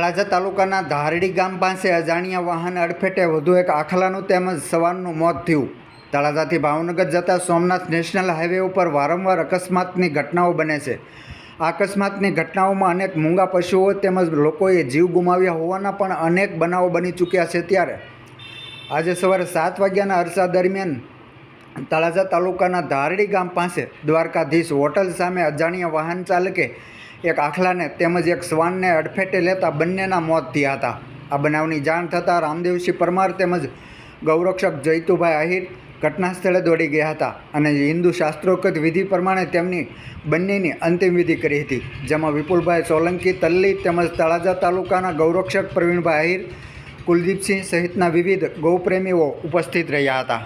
તળાજા તાલુકાના ધારડી ગામ પાસે અજાણ્યા વાહન અડફેટે વધુ એક આખલાનું તેમજ સવારનું મોત થયું. તળાજાથી ભાવનગર જતા સોમનાથ નેશનલ હાઈવે ઉપર વારંવાર અકસ્માતની ઘટનાઓ બને છે. અકસ્માતની ઘટનાઓમાં અનેક મૂંગા પશુઓ તેમજ લોકોએ જીવ ગુમાવ્યા હોવાના પણ અનેક બનાવો બની ચૂક્યા છે ત્યારે. આજે સવારે સાત વાગ્યાના અરસા દરમિયાન તળાજા તાલુકાના ધારડી ગામ પાસે દ્વારકાધીશ હોટલ સામે અજાણ્યા વાહન ચાલકે એક આખલાને તેમજ એક શ્વાનને અડફેટે લેતા બંનેના મોત થયા હતા. આ બનાવની જાણ થતાં રામદેવસિંહ પરમાર તેમજ ગૌરક્ષક જૈતુભાઈ આહિર ઘટના સ્થળે દોડી ગયા હતા અને હિન્દુ શાસ્ત્રોક્ત વિધિ પ્રમાણે તેમની બંનેની અંતિમ વિધિ કરી હતી, જેમાં વિપુલભાઈ સોલંકી, તલ્લી તેમજ તળાજા તાલુકાના ગૌરક્ષક પ્રવીણભાઈ આહિર, કુલદીપસિંહ સહિતના વિવિધ ગૌપ્રેમીઓ ઉપસ્થિત રહ્યા હતા.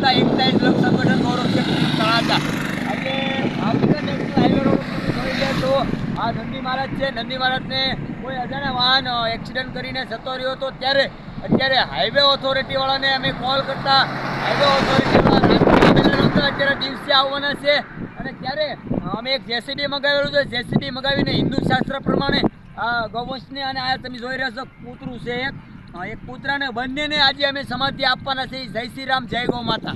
શ્રીરામ એક એકતા ક્લબ સંગઠન ગૌરવ છે તળાજા હાઈવે જોઈ લે તો આ નંદી મહારાજ છે. નંદી મહારાજને કોઈ અજાણ્યા વાહન એક્સિડન્ટ કરીને જતો રહ્યો હતો, ત્યારે અત્યારે હાઈવે ઓથોરિટીવાળાને અમે કોલ કરતા હાઈવે ઓથોરિટીવાળા અત્યારે દિવસે આવવાના છે. અને ત્યારે અમે એક જેસીબી મગાવેલું છે. જેસીબી મગાવીને હિન્દુ શાસ્ત્ર પ્રમાણે આ ગૌવંશને અને આ તમે જોઈ રહ્યા છો, કૂતરું છે એક. એક પુત્રને બંનેને આજે અમે સમાધિ આપવાના છે જય શ્રી રામ જય ગૌ માતા.